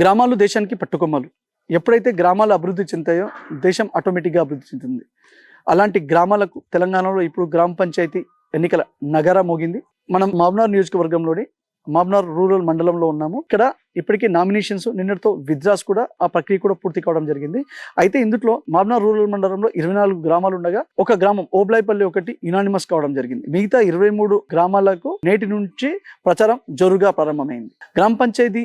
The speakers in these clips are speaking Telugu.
గ్రామాలు దేశానికి పట్టుకొమ్మలు. ఎప్పుడైతే గ్రామాలు అభివృద్ధి చెందుతాయో దేశం ఆటోమేటిక్గా అభివృద్ధి చెందుతుంది. అలాంటి గ్రామాలకు తెలంగాణలో ఇప్పుడు గ్రామ పంచాయతీ ఎన్నికల నగర మోగింది. మనం మామ్నార్ నియోజకవర్గంలోని మామ్నార్ రూరల్ మండలంలో ఉన్నాము. ఇక్కడ ఇప్పటికీ నామినేషన్స్ నిన్నటితో విత్డ్రాస్ కూడా ఆ ప్రక్రియ కూడా పూర్తి కావడం జరిగింది. అయితే ఇందులో మామ్నార్ రూరల్ మండలంలో ఇరవై నాలుగు గ్రామాలు ఉండగా ఒక గ్రామం ఓబ్లాయిపల్లి ఒకటి యునానిమస్ కావడం జరిగింది. మిగతా ఇరవై మూడు గ్రామాలకు నేటి నుంచి ప్రచారం జోరుగా ప్రారంభమైంది. గ్రామ పంచాయతీ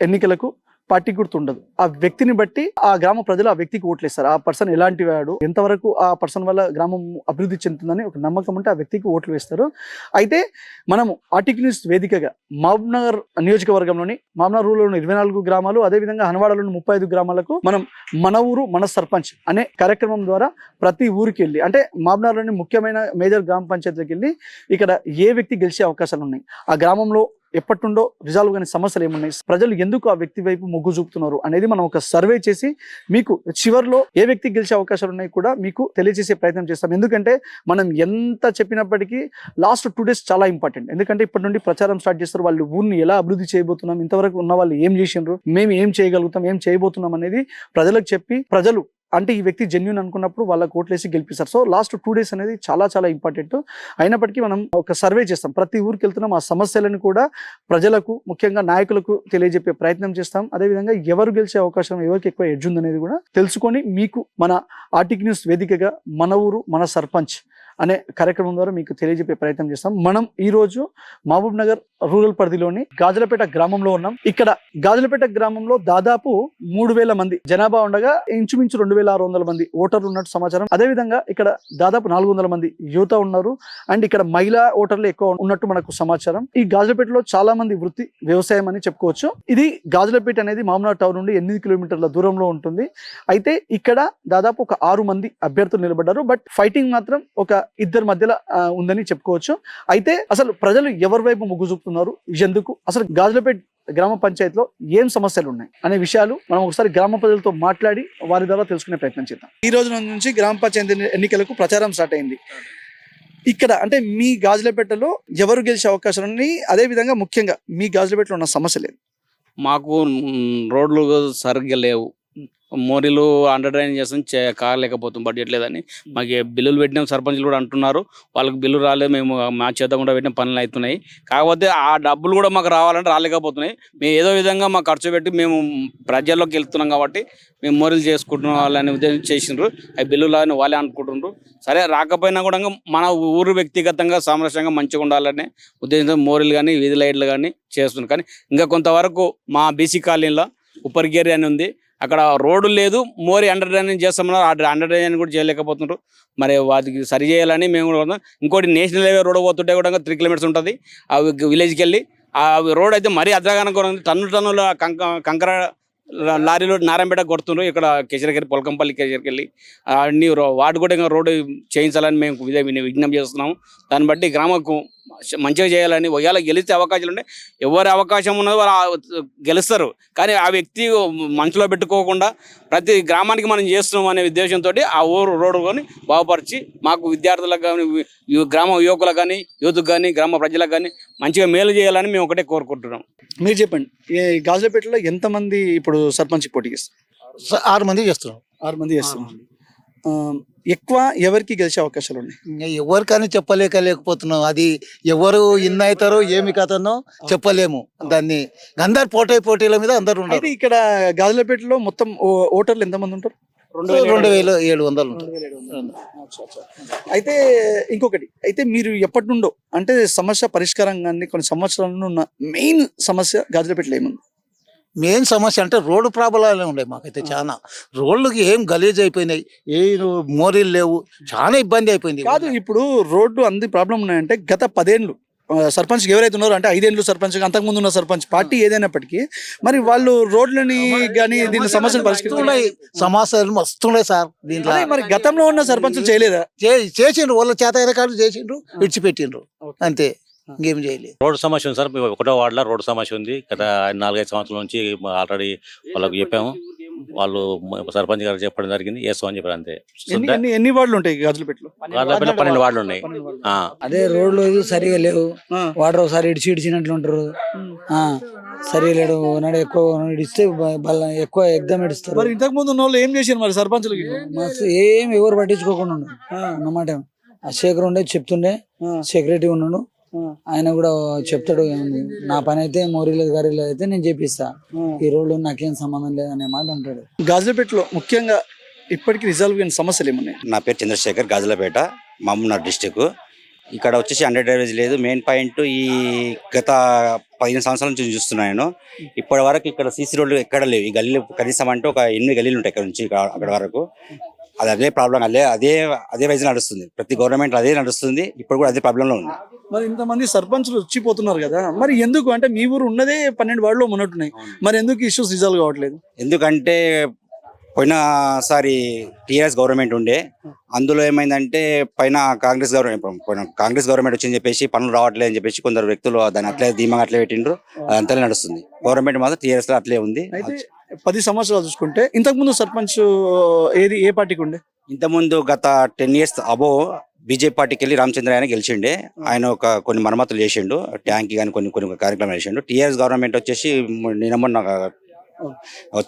ఎన్నికలకు పార్టీ గుర్తు ఉండదు ఆ వ్యక్తిని బట్టి ఆ గ్రామ ప్రజలు ఆ వ్యక్తికి ఓట్లు ఆ పర్సన్ ఎలాంటి వాడు ఎంతవరకు ఆ పర్సన్ వల్ల గ్రామం అభివృద్ధి చెందుతుందని ఒక నమ్మకం ఉంటే ఆ వ్యక్తికి ఓట్లు వేస్తారు. అయితే మనము ఆర్టిక్ న్యూస్ వేదికగా మహబూబ్నగర్ నియోజకవర్గంలోని మహబూబ్నగర్ రూరల్లోని ఇరవై నాలుగు గ్రామాలు అదేవిధంగా హనవాడలోని ముప్పై ఐదు గ్రామాలకు మనం మన ఊరు మన సర్పంచ్ అనే కార్యక్రమం ద్వారా ప్రతి ఊరికి వెళ్ళి అంటే మహబూబ్నగర్లోని ముఖ్యమైన మేజర్ గ్రామ పంచాయతీలకు వెళ్ళి ఇక్కడ ఏ వ్యక్తి గెలిచే అవకాశాలు ఉన్నాయి? ఆ గ్రామంలో ఎప్పటి నుండో రిజాల్వ్ కాని సమస్యలు ఏమున్నాయి? ప్రజలు ఎందుకు ఆ వ్యక్తి వైపు మొగ్గు చూపుతున్నారు అనేది మనం ఒక సర్వే చేసి మీకు చివర్లో ఏ వ్యక్తి గెలిచే అవకాశాలు ఉన్నాయి కూడా మీకు తెలియజేసే ప్రయత్నం చేస్తాం. ఎందుకంటే మనం ఎంత చెప్పినప్పటికీ లాస్ట్ టూ డేస్ చాలా ఇంపార్టెంట్ ఎందుకంటే ఇప్పటి నుండి ప్రచారం స్టార్ట్ చేస్తారు. వాళ్ళు ఊరిని ఎలా అభివృద్ధి చేయబోతున్నాం? ఇంతవరకు ఉన్న వాళ్ళు ఏం చేసిండ్రు? మేము ఏం చేయగలుగుతాం? ఏం చేయబోతున్నాం అనేది ప్రజలకు చెప్పి ప్రజలు అంటే ఈ వ్యక్తి జెన్యున్ అనుకున్నప్పుడు వాళ్ళ కోట్లేసి గెలిపిస్తారు. సో లాస్ట్ టూ డేస్ అనేది చాలా చాలా ఇంపార్టెంట్ అయినప్పటికీ మనం ఒక సర్వే చేస్తాం. ప్రతి ఊరికి వెళ్తున్నాం. ఆ సమస్యలను కూడా ప్రజలకు ముఖ్యంగా నాయకులకు తెలియజెప్పే ప్రయత్నం చేస్తాం. అదేవిధంగా ఎవరు గెలిచే అవకాశం ఎవరికి ఎక్కువ ఎడ్జ్ ఉందనేది కూడా తెలుసుకొని మీకు మన ఆర్టిక్ న్యూస్ వేదికగా మన ఊరు మన సర్పంచ్ అనే కార్యక్రమం ద్వారా మీకు తెలియజెప్పే ప్రయత్నం చేస్తాం. మనం ఈ రోజు మహబూబ్ నగర్ రూరల్ పరిధిలోని గాజులపేట గ్రామంలో ఉన్నాం. ఇక్కడ గాజులపేట గ్రామంలో దాదాపు మూడు వేల మంది జనాభా ఉండగా ఇంచుమించు రెండు వేల ఆరు వందల మంది ఓటర్లు ఉన్నట్టు సమాచారం. అదేవిధంగా ఇక్కడ దాదాపు నాలుగు వందల మంది యువత ఉన్నారు. అండ్ ఇక్కడ మహిళా ఓటర్లు ఎక్కువ ఉన్నట్టు మనకు సమాచారం. ఈ గాజులపేటలో చాలా మంది వృత్తి వ్యవసాయం అని చెప్పుకోవచ్చు. ఇది గాజులపేట అనేది మామూలు టౌన్ నుండి ఎనిమిది కిలోమీటర్ల దూరంలో ఉంటుంది. అయితే ఇక్కడ దాదాపు ఒక ఆరు మంది అభ్యర్థులు నిలబడ్డారు. బట్ ఫైటింగ్ మాత్రం ఒక ఇద్దరి మధ్యలో ఉందని చెప్పుకోవచ్చు. అయితే అసలు ప్రజలు ఎవరి వైపు మొగ్గు చూపుతున్నారు? ఎందుకు? అసలు గాజులపేట గ్రామ పంచాయతీలో ఏం సమస్యలు ఉన్నాయి? అనే విషయాలు మనం ఒకసారి గ్రామ ప్రజలతో మాట్లాడి వారి ద్వారా తెలుసుకునే ప్రయత్నం చేద్దాం. ఈ రోజు నుంచి గ్రామ పంచాయతీ ఎన్నికలకు ప్రచారం స్టార్ట్ అయింది. ఇక్కడ అంటే మీ గాజులపేటలో ఎవరు గెలిచే అవకాశం ఉన్నాయి అదే విధంగా ముఖ్యంగా మీ గాజులపేటలో ఉన్న సమస్య లేదు మాకు రోడ్లు సరిగ్గా లేవు. మోరీలు అండర్ డ్రైన్ చేస్తాం చే కాలేకపోతాం బడ్జెట్ లేదని. మాకు బిల్లులు పెట్టినాం సర్పంచ్లు కూడా అంటున్నారు. వాళ్ళకి బిల్లు రాలేదు మేము మా చేత కూడా పెట్టిన పనులు అవుతున్నాయి. కాకపోతే ఆ డబ్బులు కూడా మాకు రావాలంటే రాలేకపోతున్నాయి. మేము ఏదో విధంగా మాకు ఖర్చు పెట్టి మేము ప్రజల్లోకి వెళ్తున్నాం కాబట్టి మేము మోరీలు చేసుకుంటున్నాం వాళ్ళని ఉద్దేశం చేసిండ్రు. అవి బిల్లు రాని వాళ్ళే అనుకుంటుండ్రు. సరే రాకపోయినా కూడా మన ఊరు వ్యక్తిగతంగా సామరస్యంగా మంచిగా ఉండాలనే ఉద్దేశంతో మోరీలు కానీ వీధి లైట్లు కానీ చేస్తున్నాం కానీ ఇంకా కొంతవరకు మా బీసీ కాలనీలో ఉపరిగేరి అని ఉంది. అక్కడ రోడ్డు లేదు. మోరీ అండర్ డ్రైనేజ్ చేస్తామన్నారు. ఆ అండర్ డ్రైనేజ్ కూడా చేయలేకపోతున్నారు. మరి వాటికి సరి చేయాలని మేము కూడా ఉన్నాం. ఇంకోటి నేషనల్ హైవే రోడ్ పోతుంటే కూడా త్రీ కిలోమీటర్స్ ఉంటుంది. ఆ విలేజ్కి వెళ్ళి ఆ రోడ్ అయితే మరీ అద్రాగానం కూడా ఉంది టన్ను టన్నుల కంక కంకర లారీలో నారాయణపేట కొడుతుండ్రు. ఇక్కడ కేసరికెళ్ళి పొలకంపల్లి కేసరికెళ్ళి అన్ని రో- వాటి కూడా ఇంకా రోడ్డు చేయించాలని మేము విజ్ఞప్తి చేస్తున్నాము. దాన్ని బట్టి గ్రామకు మంచిగా చేయాలని ఒకవేళ గెలిచే అవకాశాలు ఉంటే ఎవరి అవకాశం ఉన్నదో వాళ్ళు గెలుస్తారు. కానీ ఆ వ్యక్తి మనసులో పెట్టుకోకుండా ప్రతి గ్రామానికి మనం చేస్తున్నాం అనే ఉద్దేశంతో ఆ ఊరు రోడ్డు కానీ బాగుపరిచి మాకు విద్యార్థులకు కానీ గ్రామ యువకులకు కానీ యూత్కి కానీ గ్రామ ప్రజలకు కానీ మంచిగా మేలు చేయాలని మేము ఒకటే కోరుకుంటున్నాం. మీరు చెప్పండి ఈ గాజులపేటలో ఎంతమంది ఇప్పుడు సర్పంచ్ పోటీ చేస్తారు ఆరు మంది చేస్తున్నాం. ఆరు మంది చేస్తున్నారు. ఆ, ఎక్కువ ఎవరికి గెలిచే అవకాశాలు ఉన్నాయి? ఎవరికని చెప్పలేక లేకపోతున్నాం. అది ఎవరు ఇన్న అవుతారో ఏమి కథనో చెప్పలేము దాన్ని. అందరు పోటీ పోటీల మీద అందరు ఉన్నారు ఇక్కడ గాజులపేటలో మొత్తం ఓటర్లు ఎంతమంది ఉంటారు? రెండు వేల ఏడు వందలు. ఉంటారు. అయితే ఇంకొకటి అయితే మీరు ఎప్పటి నుండో అంటే సమస్య పరిష్కారం కానీ కొన్ని సంవత్సరాల నుండి ఉన్న మెయిన్ సమస్య గాజులపేటలో ఏముంది? మెయిన్ సమస్య అంటే రోడ్డు ప్రాబ్లాలే ఉండే మాకైతే చాలా రోడ్లకి ఏం గలీజ్ అయిపోయినాయి. ఏ మోరీలు లేవు. చాలా ఇబ్బంది అయిపోయింది కాదు ఇప్పుడు రోడ్డు అంది ప్రాబ్లం ఉన్నాయంటే గత పదేళ్ళు సర్పంచ్ ఎవరైతే ఉన్నారో అంటే ఐదేళ్ళు సర్పంచ్ అంతకుముందు ఉన్న సర్పంచ్ పార్టీ ఏదైనప్పటికీ మరి వాళ్ళు రోడ్లని కానీ దీని సమస్యలు పరిష్కరించాలి సమస్యలు మస్తున్నాయి సార్ దీంట్లో. మరి గతంలో ఉన్న సర్పంచులు చేయలేదా? చేసిండ్రు. వాళ్ళ చేత కాదు చేసిండ్రు. విడిచిపెట్టిండ్రు. అంతే. ఇంకేం చేయలేదు. రోడ్డు సమస్య ఉంది సార్. ఒకటో వార్డులో రోడ్డు సమస్య ఉంది. గత నాలుగైదు సంవత్సరాల నుంచి ఆల్రెడీ వాళ్ళకి చెప్పాము. వాళ్ళు సర్పంచ్ గారు చెప్పడం జరిగింది. వేస్తామని చెప్పారు అంతే. ఎన్ని వార్డులు ఉంటాయి గాజులపేటలో? వాళ్ళ పన్నెండు వార్డులు ఉన్నాయి. అదే రోడ్లు సరిగా లేవు. వాటర్ ఒకసారి ఇడిచి ఇడిచినట్లు ఉంటారు. ఆ. సరే లేడు. నాడు ఎక్కువ బల ఎక్కువ ఎగ్జామ్ ఇస్తారు మరి ఇంతకు ముందు వాళ్ళు ఏం చేశారు మరి సర్పంచులకి? మస్తు ఏం ఎవరు పట్టించుకోకుండా ఉన్నాడు అన్నమాట ఆ శేఖర్ ఉండే చెప్తుండే. సెక్రటరీ ఉన్నాడు. ఆయన కూడా చెప్తాడు నా పని అయితే మోరీలేదు గారీలేదు అయితే నేను చేపిస్తా. ఈ రోజు నాకేం సంబంధం లేదనే మాట అంటాడు. గాజులపేటలో ముఖ్యంగా ఇప్పటికీ రిజల్వ్ అయిన సమస్యలు ఏమున్నాయి? నా పేరు చంద్రశేఖర్ గాజులపేట మహబూబ్నగర్ డిస్టిక్ ఇక్కడ వచ్చేసి హండ్రెడ్ డ్రైవేజ్ లేదు. మెయిన్ పాయింట్ ఈ గత పదిహేను సంవత్సరాల నుంచి చూస్తున్నాను నేను. ఇప్పటి వరకు ఇక్కడ సీసీ రోడ్లు ఎక్కడ లేవు. ఈ గల్లీలు కనీసం అంటే ఒక ఎనిమిది గల్లీలు ఉంటాయి ఇక్కడ నుంచి అక్కడ వరకు. అది అదే ప్రాబ్లం అదే అదే అదే వైజ్ నడుస్తుంది. ప్రతి గవర్నమెంట్ అదే నడుస్తుంది ఇప్పుడు కూడా అదే ప్రాబ్లంలో ఉంది. మరి ఇంతమంది సర్పంచులు వచ్చిపోతున్నారు కదా మరి ఎందుకు? అంటే మీ ఊరు ఉన్నదే పన్నెండు వార్డులో ఉన్నట్టున్నాయి మరి ఎందుకు ఇష్యూస్ రిజాల్వ్ కావట్లేదు? ఎందుకంటే పోయినసారి టీఆర్ఎస్ గవర్నమెంట్ ఉండే అందులో ఏమైందంటే పైన కాంగ్రెస్ గవర్నమెంట్ పోయిన కాంగ్రెస్ గవర్నమెంట్ వచ్చింది చెప్పేసి పనులు రావట్లేదు అని చెప్పేసి కొందరు వ్యక్తులు దాన్ని అట్లే ధీమాగా అట్లే పెట్టిండ్రు. అంతలే నడుస్తుంది. గవర్నమెంట్ మాత్రం టీఆర్ఎస్లో అట్లే ఉంది. పది సంవత్సరాలు చూసుకుంటే ఇంతకు ముందు సర్పంచ్ ఏది ఏ పార్టీకి ఉండే? ఇంతకుముందు గత టెన్ ఇయర్స్ అబో బీజేపీ పార్టీకి వెళ్ళి రామచంద్ర ఆయన గెలిచిండే. ఆయన ఒక కొన్ని మరమ్మతులు చేసిండు ట్యాంక్ కానీ కొన్ని కొన్ని కార్యక్రమాలు చేసిండు. టీఆర్ఎస్ గవర్నమెంట్ వచ్చేసి నిన్న మొన్న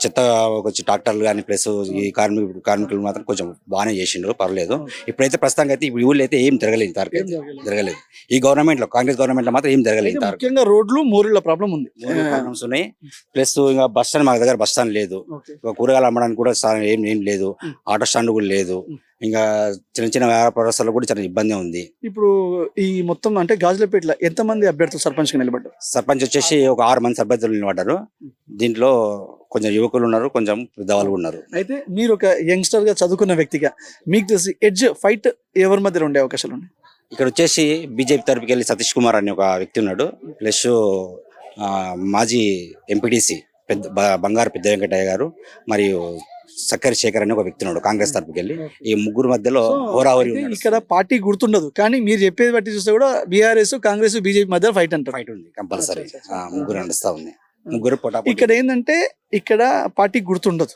చెత్త ఒక ట్రాక్టర్లు కానీ ప్లస్ ఈ కార్మికులు కార్మికులు మాత్రం కొంచెం బాగానే చేసిండ్రు పర్లేదు. ఇప్పుడైతే ప్రస్తుతానికి అయితే ఈ ఊళ్ళో అయితే ఏం జరగలేదు ఇంతవరకు. జరగలేదు. ఈ గవర్నమెంట్లో కాంగ్రెస్ గవర్నమెంట్లో మాత్రం ఏం జరగలేదు ముఖ్యంగా రోడ్లు మోరీల ప్రాబ్లం ఉంది. ప్రాబ్లమ్స్ ఉన్నాయి. ప్లస్ ఇంకా బస్ స్టాండ్ మా దగ్గర బస్ స్టాండ్ లేదు. కూరగాయలు అమ్మడానికి కూడా ఏం ఏం లేదు. ఆటో స్టాండ్ కూడా లేదు. ఇంకా చిన్న చిన్న వ్యాపారస్తులకు కూడా చాలా ఇబ్బంది ఉంది. ఇప్పుడు ఈ మొత్తం అంటే గాజులపేటలో ఎంతమంది అభ్యర్థులు సర్పంచ్ నిలబడ్డారు? సర్పంచ్ వచ్చేసి ఒక ఆరు మంది సర్పంచులు నిలబడ్డారు. దీంట్లో కొంచెం యువకులు ఉన్నారు కొంచెం పెద్దవాళ్ళు ఉన్నారు. అయితే మీరు ఒక యంగ్స్టర్గా చదువుకున్న వ్యక్తిగా మీకు తెలిసి ఎడ్జ్ ఫైట్ ఎవరి మధ్యలో ఉండే అవకాశాలు ఉన్నాయి? ఇక్కడ వచ్చేసి బీజేపీ తరపుకి వెళ్ళి సతీష్ కుమార్ అనే ఒక వ్యక్తి ఉన్నాడు. ప్లస్ మాజీ ఎంపీటీసీ పెద్ద బంగారు పెద్ద వెంకటయ్య గారు మరియు సక్కరి శేఖర్ అనే ఒక వ్యక్తి ఉన్నాడు కాంగ్రెస్ తరపుకి వెళ్ళి ఈ ముగ్గురు మధ్యలో హోరాహోరీ అయితే ఇక్కడ పార్టీ గుర్తుండదు కానీ మీరు చెప్పేది బట్టి చూస్తే కూడా బీఆర్ఎస్ కాంగ్రెస్ బీజేపీ మధ్య ఫైట్ అంటారు. ఫైట్ ఉంది కంపల్సరీ. ముగ్గురు నడుస్తా ఉంది. ముగ్గురు పొటా ఇక్కడ ఏంటంటే ఇక్కడ పార్టీ గుర్తుండదు.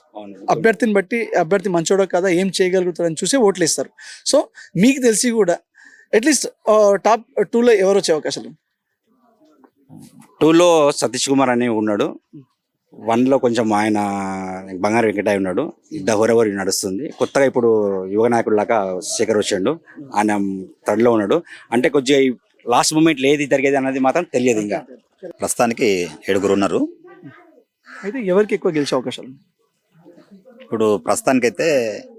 అభ్యర్థిని బట్టి అభ్యర్థి మంచోడో కదా ఏం చేయగలుగుతారని చూసి ఓట్లు ఇస్తారు సో మీకు తెలిసి కూడా అట్లీస్ట్ టాప్ టూలో ఎవరు వచ్చే అవకాశాలు? టూలో సతీష్ కుమార్ అని ఉన్నాడు. వన్లో కొంచెం ఆయన బంగారు వెంకటయ్య ఉన్నాడు. ఇద్దరు హోరెవరి నడుస్తుంది. కొత్తగా ఇప్పుడు యువ నాయకుడు లాగా శేఖర్ వచ్చాడు. ఆయన థర్డ్లో ఉన్నాడు. అంటే కొద్దిగా లాస్ట్ మూమెంట్ ఏది జరిగేది అన్నది మాత్రం తెలియదు ఇంకా. ప్రస్తుతానికి ఏడుగురు ఉన్నారు. అయితే ఎవరికి ఎక్కువ గెలిచే అవకాశాలు? ఇప్పుడు ప్రస్తుతానికైతే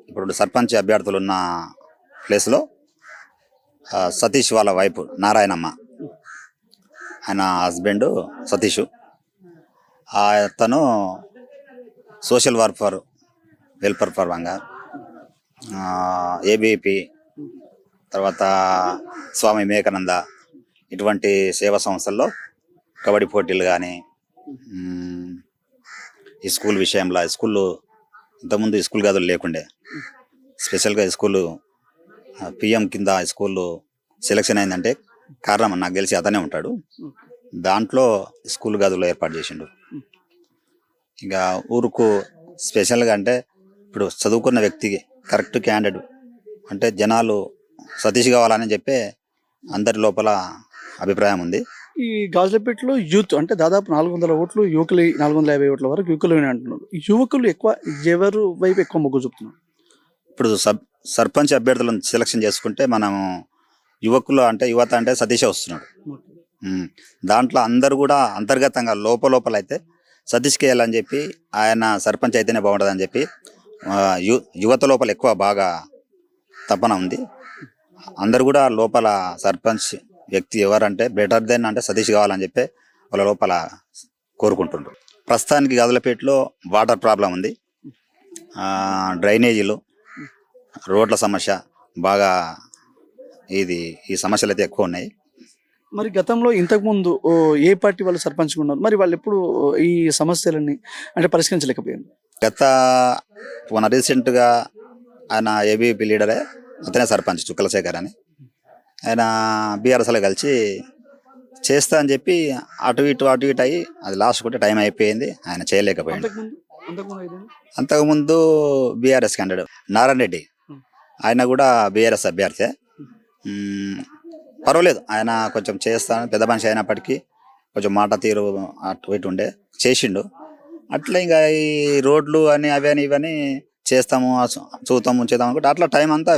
ఇప్పుడు సర్పంచ్ అభ్యర్థులు ఉన్న ప్లేస్లో సతీష్ వాళ్ళ వైఫ్ నారాయణమ్మ. ఆయన హస్బెండ్ సతీష్. అతను సోషల్ వర్ఫర్ వెల్ఫేర్ పరంగా ఏబిపి తర్వాత స్వామి వివేకానంద ఇటువంటి సేవా సంస్థల్లో కబడ్డీ పోటీలు కానీ ఈ స్కూల్ విషయంలో ఈ స్కూల్లో ఇంతకుముందు స్కూల్ గదులు లేకుండే. స్పెషల్గా స్కూలు పిఎం కింద స్కూల్లో సెలెక్షన్ అయిందంటే కారణం నాకు తెలిసి అతనే ఉంటాడు. దాంట్లో స్కూల్ గదులు ఏర్పాటు చేసిండు. ఇంకా ఊరుకు స్పెషల్గా అంటే ఇప్పుడు చదువుకున్న వ్యక్తికి కరెక్ట్ క్యాండిడేట్ అంటే జనాలు సతీష్ కావాలని చెప్పి అందరి లోపల అభిప్రాయం ఉంది. ఈ గాజులపేటలో యూత్ అంటే దాదాపు నాలుగు వందల ఓట్లు యువకులు నాలుగు వందల యాభై ఓట్ల వరకు యువకులు అంటున్నారు. యువకులు ఎక్కువ ఎవరు వైపు ఎక్కువ మొగ్గు చూపుతున్నారు? ఇప్పుడు సబ్ సర్పంచ్ అభ్యర్థులను సెలక్షన్ చేసుకుంటే మనం యువకులు అంటే యువత అంటే సతీషే వస్తున్నాడు. దాంట్లో అందరు కూడా అంతర్గతంగా లోపల లోపల అయితే సతీష్కి వెళ్ళని చెప్పి ఆయన సర్పంచ్ అయితేనే బాగుంటుందని చెప్పి యు యువత లోపల ఎక్కువ బాగా తపన ఉంది. అందరు కూడా లోపల సర్పంచ్ వ్యక్తి ఎవరంటే బెటర్ దెన్ అంటే సతీష్ కావాలని చెప్పి వాళ్ళ లోపల కోరుకుంటుండ్రు. ప్రస్తుతానికి గదలపేటలో వాటర్ ప్రాబ్లం ఉంది. డ్రైనేజీలు రోడ్ల సమస్య బాగా ఇది ఈ సమస్యలు అయితే ఎక్కువ ఉన్నాయి. మరి గతంలో ఇంతకు ముందు ఓ, ఏ పార్టీ వాళ్ళు సర్పంచ్ ఉన్నారు? మరి వాళ్ళు ఎప్పుడు ఈ సమస్యలన్నీ అంటే పరిష్కరించలేకపోయారు? గత మన రీసెంట్గా ఆయన ఏబీపీ లీడరే అతనే సర్పంచ్ చుక్కలశేఖర్ అని. ఆయన బీఆర్ఎస్లో కలిసి చేస్తా అని చెప్పి అటు ఇటు అటు ఇటు అయ్యి అది లాస్ట్ కూడా టైం అయిపోయింది ఆయన చేయలేకపోయింది అంతకుముందు బీఆర్ఎస్ క్యాండిడేట్ నారాయణ రెడ్డి. ఆయన కూడా బీఆర్ఎస్ అభ్యర్థి. పర్వాలేదు. ఆయన కొంచెం చేస్తాను. పెద్ద మనిషి అయినప్పటికీ కొంచెం మాట తీరు అటు ఇటు ఉండే చేసిండు. అట్లా ఇంకా ఈ రోడ్లు అని అవి అని ఇవని చేస్తాము చూద్దాము చూస్తాము చేద్దాం అనుకుంటే అట్లా టైం అంతా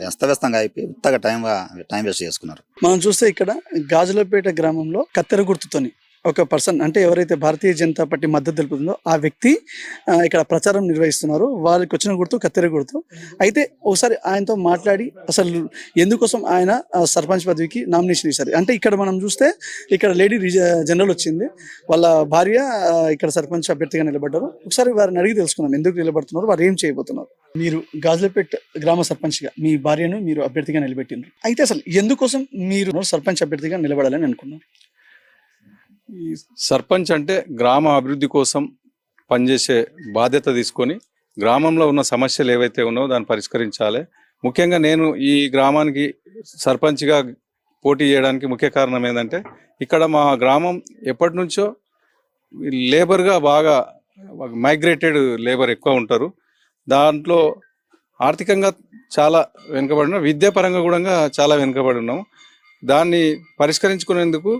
వ్యస్తవ్యస్తంగా అయిపోయి ఉత్తగా టైం టైం వేస్ట్ చేసుకున్నారు. మనం చూస్తే ఇక్కడ గాజులపేట గ్రామంలో కత్తెర గుర్తుతోని ఒక పర్సన్ అంటే ఎవరైతే భారతీయ జనతా పార్టీ మద్దతు తెలుపుతుందో ఆ వ్యక్తి ఇక్కడ ప్రచారం నిర్వహిస్తున్నారు. వాళ్ళకి వచ్చిన గుర్తు కత్తెర గుర్తు. అయితే ఒకసారి ఆయనతో మాట్లాడి అసలు ఎందుకోసం ఆయన సర్పంచ్ పదవికి నామినేషన్ ఇస్తారు అంటే ఇక్కడ మనం చూస్తే ఇక్కడ లేడీ రిజ- జనరల్ వచ్చింది. వాళ్ళ భార్య ఇక్కడ సర్పంచ్ అభ్యర్థిగా నిలబడ్డారు. ఒకసారి వారిని అడిగి తెలుసుకున్నాం ఎందుకు నిలబడుతున్నారు వారు ఏం చేయబోతున్నారు? మీరు గాజులపేట గ్రామ సర్పంచ్గా మీ భార్యను మీరు అభ్యర్థిగా నిలబెట్టినారు అయితే అసలు ఎందుకోసం మీరు సర్పంచ్ అభ్యర్థిగా నిలబడాలని అనుకున్నారు? ఈ సర్పంచ్ అంటే గ్రామ అభివృద్ధి కోసం పనిచేసే బాధ్యత తీసుకొని గ్రామంలో ఉన్న సమస్యలు ఏవైతే ఉన్నాయో దాన్ని పరిష్కరించాలి. ముఖ్యంగా నేను ఈ గ్రామానికి సర్పంచ్గా పోటీ చేయడానికి ముఖ్య కారణం ఏంటంటే ఇక్కడ మా గ్రామం ఎప్పటి నుంచో లేబర్గా బాగా మైగ్రేటెడ్ లేబర్ ఎక్కువ ఉంటారు. దాంట్లో ఆర్థికంగా చాలా వెనుకబడి విద్యాపరంగా కూడా చాలా వెనుకబడి ఉన్నాము దాన్ని పరిష్కరించుకునేందుకు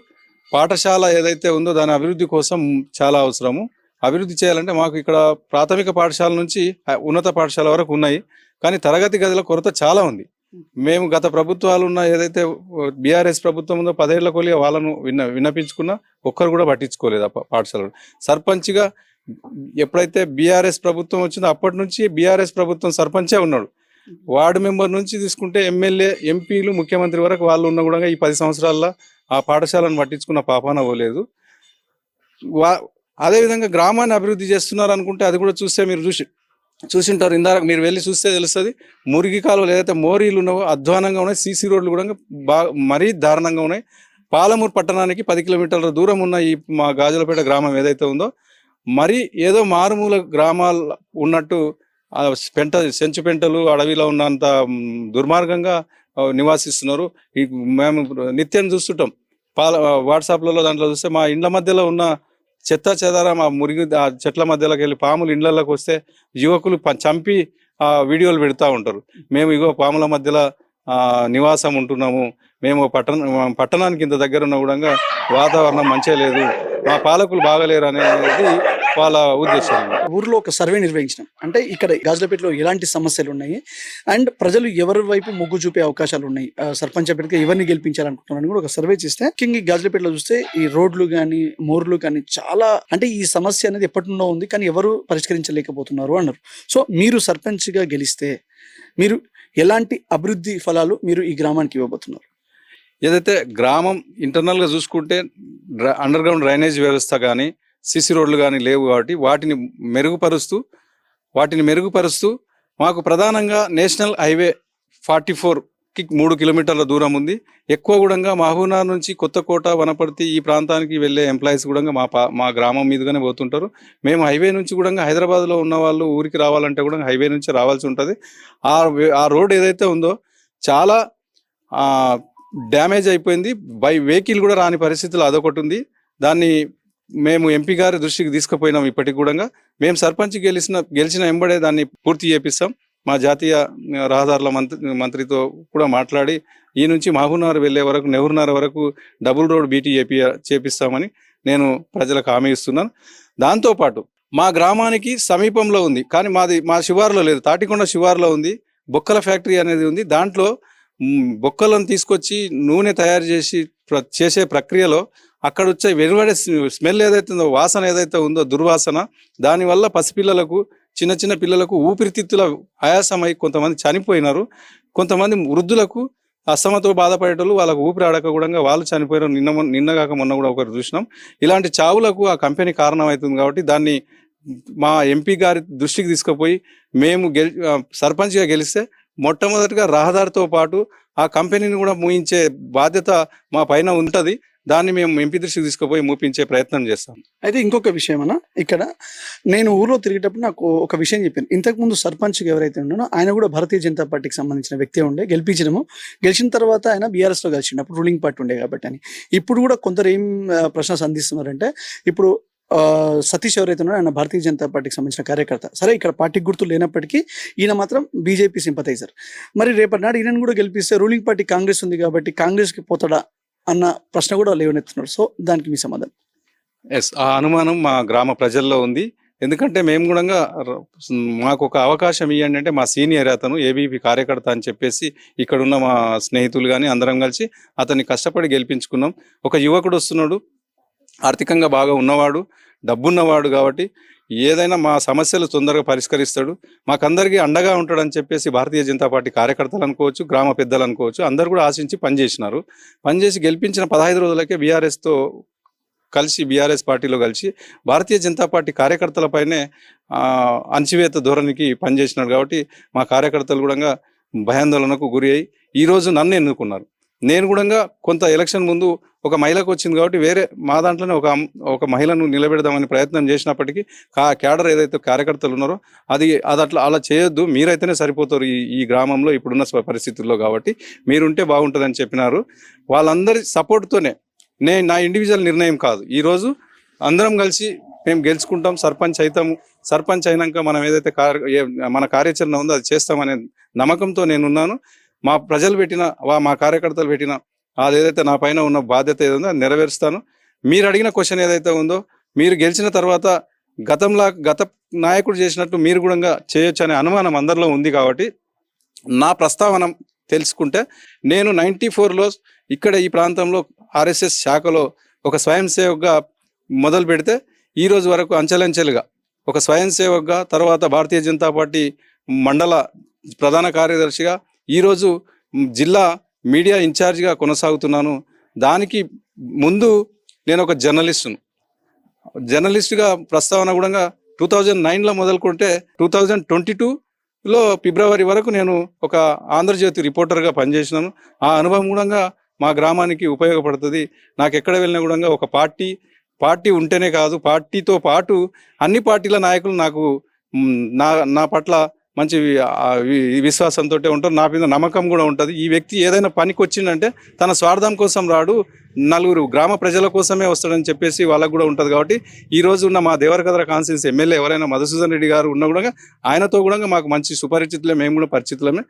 పాఠశాల ఏదైతే ఉందో దాని అభివృద్ధి కోసం చాలా అవసరము. అభివృద్ధి చేయాలంటే మాకు ఇక్కడ ప్రాథమిక పాఠశాల నుంచి ఉన్నత పాఠశాల వరకు ఉన్నాయి. కానీ తరగతి గదుల కొరత చాలా ఉంది. మేము గత ప్రభుత్వాలు ఉన్న ఏదైతే బీఆర్ఎస్ ప్రభుత్వం ఉందో పదేళ్ళ కొలి వాళ్ళను విన్న విన్నపించుకున్నా ఒక్కరు కూడా పట్టించుకోలేదు ఆ పా- సర్పంచ్గా ఎప్పుడైతే బీఆర్ఎస్ ప్రభుత్వం వచ్చిందో అప్పటి నుంచి బీఆర్ఎస్ ప్రభుత్వం సర్పంచే ఉన్నాడు. వార్డు మెంబర్ నుంచి తీసుకుంటే ఎమ్మెల్యే ఎంపీలు ముఖ్యమంత్రి వరకు వాళ్ళు ఉన్న కూడా ఈ పది సంవత్సరాల్లో ఆ పాఠశాలను పట్టించుకున్న పాపాన పోలేదు. వా అదేవిధంగా గ్రామాన్ని అభివృద్ధి చేస్తున్నారు అనుకుంటే అది కూడా చూస్తే మీరు చూసి చూసింటారు. ఇందాక మీరు వెళ్ళి చూస్తే తెలుస్తుంది మురిగి కాలువలు ఏదైతే మోరీలు ఉన్నావో అధ్వానంగా ఉన్నాయి సీసీ రోడ్లు కూడా బాగా మరీ దారుణంగా ఉన్నాయి. పాలమూరు పట్టణానికి పది కిలోమీటర్ల దూరం ఉన్న ఈ మా గాజులపేట గ్రామం ఏదైతే ఉందో మరి ఏదో మారుమూల గ్రామాలు ఉన్నట్టు పెంట సెంచు పెంటలు అడవిలో ఉన్నంత దుర్మార్గంగా నివాసిస్తున్నారు. మేము నిత్యం చూస్తుంటాం. పాల వాట్సాప్లలో దాంట్లో చూస్తే మా ఇండ్ల మధ్యలో ఉన్న చెత్త చెదారం ఆ మురిగి ఆ చెట్ల మధ్యలోకి వెళ్ళి పాములు ఇండ్లలోకి వస్తే యువకులు చంపి ఆ వీడియోలు పెడతా ఉంటారు. మేము ఇగో పాముల మధ్యలో నివాసం ఉంటున్నాము. మేము పట్టణ పట్టణానికి ఇంత దగ్గర ఉన్న కూడా వాతావరణం మంచిగా లేదు. మా పాలకులు బాగలేరు అనేది వాళ్ళ ఉద్దేశం. ఊర్లో ఒక సర్వే నిర్వహించినాం. అంటే ఇక్కడ గాజులపేటలో ఎలాంటి సమస్యలు ఉన్నాయి? అండ్ ప్రజలు ఎవరి వైపు మొగ్గు చూపే అవకాశాలు ఉన్నాయి? సర్పంచ్ అభ్యర్థిగా ఎవరిని గెలిపించాలనుకుంటున్నారని కూడా ఒక సర్వే చేస్తే ముఖ్యంగా గాజులపేటలో చూస్తే ఈ రోడ్లు కానీ మోర్లు కానీ చాలా అంటే ఈ సమస్య అనేది ఎప్పటి నుండో ఉంది కానీ ఎవరు పరిష్కరించలేకపోతున్నారు అన్నారు. సో మీరు సర్పంచ్గా గెలిస్తే మీరు ఎలాంటి అభివృద్ధి ఫలాలు మీరు ఈ గ్రామానికి ఇవ్వబోతున్నారు? ఏదైతే గ్రామం ఇంటర్నల్గా చూసుకుంటే అండర్ గ్రౌండ్ డ్రైనేజ్ వ్యవస్థ కానీ సిసి రోడ్లు కానీ లేవు కాబట్టి వాటిని మెరుగుపరుస్తూ వాటిని మెరుగుపరుస్తూ మాకు ప్రధానంగా నేషనల్ హైవే ఫార్టీ కి మూడు కిలోమీటర్ల దూరం ఉంది. ఎక్కువ కూడా మహబూబ్నగర్ నుంచి కొత్తకోట వనపర్తి ఈ ప్రాంతానికి వెళ్ళే ఎంప్లాయీస్ కూడా మా మా గ్రామం మీదుగానే పోతుంటారు. మేము హైవే నుంచి కూడా హైదరాబాద్లో ఉన్న వాళ్ళు ఊరికి రావాలంటే కూడా హైవే నుంచి రావాల్సి ఉంటుంది. ఆ ఆ రోడ్ ఏదైతే ఉందో చాలా డ్యామేజ్ అయిపోయింది. బై వెహికల్ కూడా రాని పరిస్థితులు అదొకటి ఉంది. దాన్ని మేము ఎంపీ గారి దృష్టికి తీసుకుపోయినాం ఇప్పటికి కూడా మేము సర్పంచ్ గెలిచిన గెలిచిన ఎంబడే దాన్ని పూర్తి చేపిస్తాం. మా జాతీయ రహదారుల మంత్రి మంత్రితో కూడా మాట్లాడి ఈ నుంచి మహబూబ్నగర్ వెళ్ళే వరకు నెహ్రూనగర్ వరకు డబుల్ రోడ్ బీటీ చేపి చేపిస్తామని నేను ప్రజలకు హామీ ఇస్తున్నాను. దాంతోపాటు మా గ్రామానికి సమీపంలో ఉంది కానీ మాది మా శివారులో లేదు తాటికొండ శివారులో ఉంది బొక్కల ఫ్యాక్టరీ అనేది ఉంది. దాంట్లో బొక్కలను తీసుకొచ్చి నూనె తయారు చేసి ప్ర- చేసే ప్రక్రియలో అక్కడ వచ్చే వెలువడే స్మెల్ ఏదైతే ఉందో వాసన ఏదైతే ఉందో దుర్వాసన దానివల్ల పసిపిల్లలకు చిన్న చిన్న పిల్లలకు ఊపిరితిత్తుల ఆయాసమై కొంతమంది చనిపోయినారు. కొంతమంది వృద్ధులకు అస్తమతో బాధపడేటోళ్ళు వాళ్ళకు ఊపిరి ఆడక కూడా వాళ్ళు చనిపోయారు నిన్న నిన్న కాక మొన్న కూడా ఒకరు చూసినాం. ఇలాంటి చావులకు ఆ కంపెనీ కారణం అవుతుంది కాబట్టి దాన్ని మా ఎంపీ గారి దృష్టికి తీసుకుపోయి మేము గెలి సర్పంచ్గా గెలిస్తే మొట్టమొదటిగా రహదారితో పాటు ఆ కంపెనీని కూడా మూయించే బాధ్యత మా పైన ఉంటుంది. దాన్ని మేము ఎంపీ దృష్టికి తీసుకుపోయి మూపించే ప్రయత్నం చేస్తాం. అయితే ఇంకొక విషయం అన్న ఇక్కడ నేను ఊర్లో తిరిగేటప్పుడు నాకు ఒక విషయం చెప్పాను. ఇంతకు ముందు సర్పంచ్ ఎవరైతే ఉన్నానో ఆయన కూడా భారతీయ జనతా పార్టీకి సంబంధించిన వ్యక్తి ఉండే గెలిపించడము. గెలిచిన తర్వాత ఆయన బీఆర్ఎస్లో కలిసిండు అప్పుడు రూలింగ్ పార్టీ ఉండే కాబట్టి అని. ఇప్పుడు కూడా కొందరు ఏం ప్రశ్న సంధిస్తున్నారంటే ఇప్పుడు సతీష్ ఎవరైతే ఉన్నారో ఆయన భారతీయ జనతా పార్టీకి సంబంధించిన కార్యకర్త. సరే ఇక్కడ పార్టీ గుర్తు లేనప్పటికీ ఈయన మాత్రం బీజేపీ సింపథైజర్ మరి రేపటి నాడు ఈయనను కూడా గెలిపిస్తే రూలింగ్ పార్టీ కాంగ్రెస్ ఉంది కాబట్టి కాంగ్రెస్కి పోతాడా? అన్న ప్రశ్న కూడా లేవనెత్తున్నారు సో దానికి మీ సమాధానం. ఎస్ ఆ అనుమానం మా గ్రామ ప్రజల్లో ఉంది. ఎందుకంటే మేము కూడా మాకు ఒక అవకాశం ఇవ్వండి అంటే మా సీనియర్ అతను ఏబీపీ కార్యకర్త అని చెప్పేసి ఇక్కడ ఉన్న మా స్నేహితులు కానీ అందరం కలిసి అతన్ని కష్టపడి గెలిపించుకున్నాం. ఒక యువకుడు వస్తున్నాడు. ఆర్థికంగా బాగా ఉన్నవాడు డబ్బున్నవాడు కాబట్టి ఏదైనా మా సమస్యలు తొందరగా పరిష్కరిస్తాడు. మాకందరికీ అండగా ఉంటాడని చెప్పేసి భారతీయ జనతా పార్టీ కార్యకర్తలు అనుకోవచ్చు గ్రామ పెద్దలు అనుకోవచ్చు అందరు కూడా ఆశించి పనిచేసినారు. పనిచేసి గెలిపించిన పదహైదు రోజులకే బీఆర్ఎస్తో కలిసి బీఆర్ఎస్ పార్టీలో కలిసి భారతీయ జనతా పార్టీ కార్యకర్తలపైనే అంచివేత అణచివేత ధోరణికి పనిచేసినాడు కాబట్టి మా కార్యకర్తలు కూడా భయాందోళనకు గురి అయి ఈ రోజు నన్ను ఎన్నుకున్నారు. నేను కూడా కొంత ఎలక్షన్ ముందు ఒక మహిళకు వచ్చింది కాబట్టి వేరే మా దాంట్లోనే ఒక ఒక మహిళను నిలబెడదామని ప్రయత్నం చేసినప్పటికీ కా క్యాడర్ ఏదైతే కార్యకర్తలు ఉన్నారో అది అది అట్లా అలా చేయొద్దు. మీరైతేనే సరిపోతారు ఈ ఈ గ్రామంలో ఇప్పుడున్న పరిస్థితుల్లో కాబట్టి మీరుంటే బాగుంటుందని చెప్పినారు. వాళ్ళందరి సపోర్ట్తోనే నేను నా ఇండివిజువల్ నిర్ణయం కాదు. ఈరోజు అందరం కలిసి మేము గెలుచుకుంటాం సర్పంచ్ అవుతాము సర్పంచ్ అయినాక మనం ఏదైతే కార్య మన కార్యాచరణ ఉందో అది చేస్తామనే నమ్మకంతో నేనున్నాను. మా ప్రజలు పెట్టిన వా- మా కార్యకర్తలు పెట్టిన అది ఏదైతే నా పైన ఉన్న బాధ్యత ఏదో అది నెరవేరుస్తాను. మీరు అడిగిన క్వశ్చన్ ఏదైతే ఉందో మీరు గెలిచిన తర్వాత గతంలా గత నాయకుడు చేసినట్టు మీరు కూడా చేయొచ్చు అనే అనుమానం అందరిలో ఉంది కాబట్టి నా ప్రస్తావన తెలుసుకుంటే నేను నైంటీ ఫోర్లో ఇక్కడ ఈ ప్రాంతంలో ఆర్ఎస్ఎస్ శాఖలో ఒక స్వయం సేవకుగా మొదలు పెడితే ఈ రోజు వరకు అంచెలంచెలుగా ఒక స్వయం సేవకుగా తర్వాత భారతీయ జనతా పార్టీ మండల ప్రధాన కార్యదర్శిగా ఈరోజు జిల్లా మీడియా ఇన్ఛార్జిగా కొనసాగుతున్నాను. దానికి ముందు నేను ఒక జర్నలిస్టును. జర్నలిస్ట్గా ప్రస్తావన కూడా టూ థౌజండ్ నైన్లో మొదలుకుంటే టూ థౌజండ్ ట్వంటీ టూలో ఫిబ్రవరి వరకు నేను ఒక ఆంధ్రజ్యోతి రిపోర్టర్గా పనిచేసినాను. ఆ అనుభవం కూడా మా గ్రామానికి ఉపయోగపడుతుంది. నాకు ఎక్కడ వెళ్ళినా కూడా ఒక పార్టీ పార్టీ ఉంటేనే కాదు పార్టీతో పాటు అన్ని పార్టీల నాయకులు నాకు నా నా పట్ల మంచి విశ్వాసంతో ఉంటారు. నా మీద నమ్మకం కూడా ఉంటుంది. ఈ వ్యక్తి ఏదైనా పనికి వచ్చిందంటే తన స్వార్థం కోసం రాడు. నలుగురు గ్రామ ప్రజల కోసమే వస్తాడని చెప్పేసి వాళ్ళకు కూడా ఉంటుంది కాబట్టి ఈ రోజు ఉన్న మా దేవరకద్ర కాన్స్టిట్యూన్సీ ఎమ్మెల్యే ఎవరైనా మధుసూదన్ రెడ్డి గారు ఉన్నా కూడా ఆయనతో కూడా మాకు మంచి సుపరిచితులే మేము కూడా పరిచితులమే.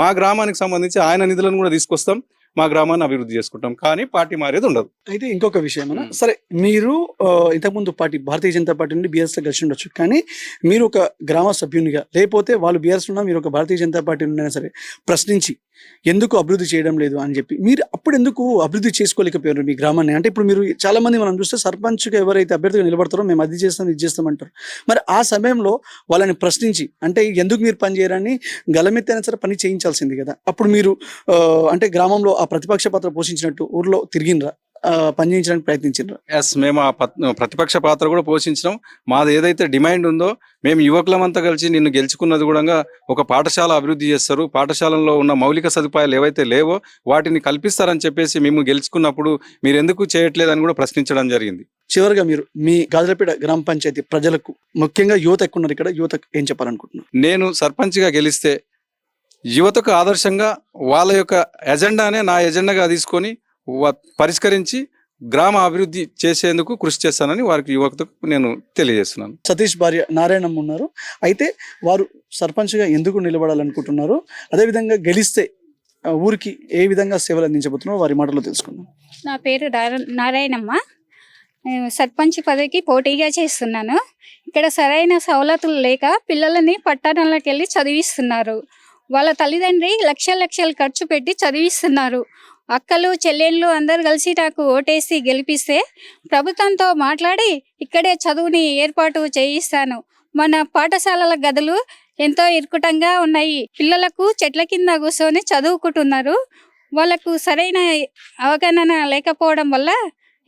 మా గ్రామానికి సంబంధించి ఆయన నిధులను కూడా తీసుకొస్తాం. మా గ్రామాన్ని అభివృద్ధి చేసుకుంటాం. కానీ పార్టీ మారేది ఉండదు. అయితే ఇంకొక విషయం సరే మీరు ఇంతకుముందు పార్టీ భారతీయ జనతా పార్టీ నుండి బీఆర్ఎస్ కలిసి ఉండొచ్చు. కానీ మీరు ఒక గ్రామ సభ్యునిగా లేకపోతే వాళ్ళు బీఆర్ఎస్ ఉన్నా మీరు ఒక భారతీయ జనతా పార్టీ నుండి సరే ప్రశ్నించి ఎందుకు అభివృద్ధి చేయడం లేదు అని చెప్పి. మీరు అప్పుడు ఎందుకు అభివృద్ధి చేసుకోలేకపోయారు మీ గ్రామాన్ని? అంటే ఇప్పుడు మీరు చాలా మంది మనం చూస్తే సర్పంచ్గా ఎవరైతే అభ్యర్థిగా నిలబడతారో మేము అది చేస్తాం ఇది చేస్తామంటారు మరి ఆ సమయంలో వాళ్ళని ప్రశ్నించి అంటే ఎందుకు మీరు పని చేయరని గలమెత్తైనా సరే పని చేయించాల్సింది కదా. అప్పుడు మీరు అంటే గ్రామంలో ఆ ప్రతిపక్ష పాత్ర పోషించినట్టు ఊర్లో తిరిగినరా ఆ, పని చేయించడానికి ప్రయత్నించారు ఎస్ మేము ఆ పత్- ప్రతిపక్ష పాత్ర కూడా పోషించినాం. మాది ఏదైతే డిమాండ్ ఉందో మేము యువకులమంతా కలిసి నిన్ను గెలుచుకున్నది కూడా ఒక పాఠశాల అభివృద్ధి చేస్తారు. పాఠశాలలో ఉన్న మౌలిక సదుపాయాలు ఏవైతే లేవో వాటిని కల్పిస్తారని చెప్పేసి మేము గెలుచుకున్నప్పుడు మీరు ఎందుకు చేయట్లేదని కూడా ప్రశ్నించడం జరిగింది. చివరిగా మీరు మీ గాజులపేట గ్రామ పంచాయతీ ప్రజలకు ముఖ్యంగా యువత ఎక్కువ ఉన్నారు ఇక్కడ యువత ఏం చెప్పాలనుకుంటున్నారు? నేను సర్పంచ్గా గెలిస్తే యువతకు ఆదర్శంగా వాళ్ళ యొక్క ఎజెండానే నా ఎజెండాగా తీసుకొని పరిష్కరించి గ్రామ అభివృద్ధి చేసేందుకు కృషి చేస్తానని వారికి యువతకు నేను తెలియజేస్తున్నాను. సతీష్ భార్య నారాయణమ్మ ఉన్నారు. అయితే వారు సర్పంచ్గా ఎందుకు నిలబడాలనుకుంటున్నారు? అదేవిధంగా గెలిస్తే ఊరికి ఏ విధంగా సేవలు అందించబోతున్నారో వారి మాటలో తెలుసుకుందాం. నా పేరు నారా- నారాయణమ్మ. నేను సర్పంచ్ పదవికి పోటీగా చేస్తున్నాను. ఇక్కడ సరైన సవలతులు లేక పిల్లలని పట్టణాలకు వెళ్ళి చదివిస్తున్నారు. వాళ్ళ తల్లిదండ్రి లక్షల లక్షలు ఖర్చు పెట్టి చదివిస్తున్నారు. అక్కలు చెల్లెళ్ళు అందరు కలిసి నాకు ఓటేసి గెలిపిస్తే ప్రభుత్వంతో మాట్లాడి ఇక్కడే చదువుని ఏర్పాటు చేయిస్తాను. మన పాఠశాలల గదులు ఎంతో ఇరుకుటంగా ఉన్నాయి. పిల్లలకు చెట్ల కింద కూర్చొని చదువుకుంటున్నారు. వాళ్ళకు సరైన అవగాహన లేకపోవడం వల్ల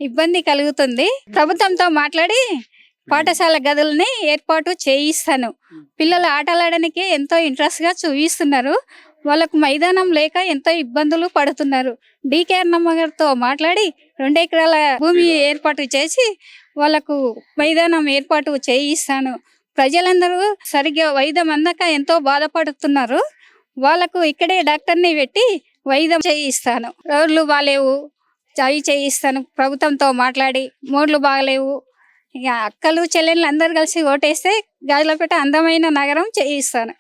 ఇబ్బంది కలుగుతుంది. ప్రభుత్వంతో మాట్లాడి పాఠశాల గదులని ఏర్పాటు చేయిస్తాను. పిల్లలు ఆటలాడడానికి ఎంతో ఇంట్రెస్ట్గా చూపిస్తున్నారు. వాళ్ళకు మైదానం లేక ఎంతో ఇబ్బందులు పడుతున్నారు. డికే అన్నమ్మ గారితో మాట్లాడి రెండు ఎకరాల భూమి ఏర్పాటు చేసి వాళ్ళకు మైదానం ఏర్పాటు చేయిస్తాను. ప్రజలందరూ సరిగ్గా వైద్యం అందక ఎంతో బాధపడుతున్నారు. వాళ్ళకు ఇక్కడే డాక్టర్ని పెట్టి వైద్యం చేయిస్తాను. రోడ్లు బాగాలేవు అవి చేయిస్తాను. ప్రభుత్వంతో మాట్లాడి మోడ్లు బాగలేవు ఇక అక్కలు చెల్లెళ్ళు అందరు కలిసి ఓటేస్తే గాజులపేట అందమైన నగరం చేయిస్తాను.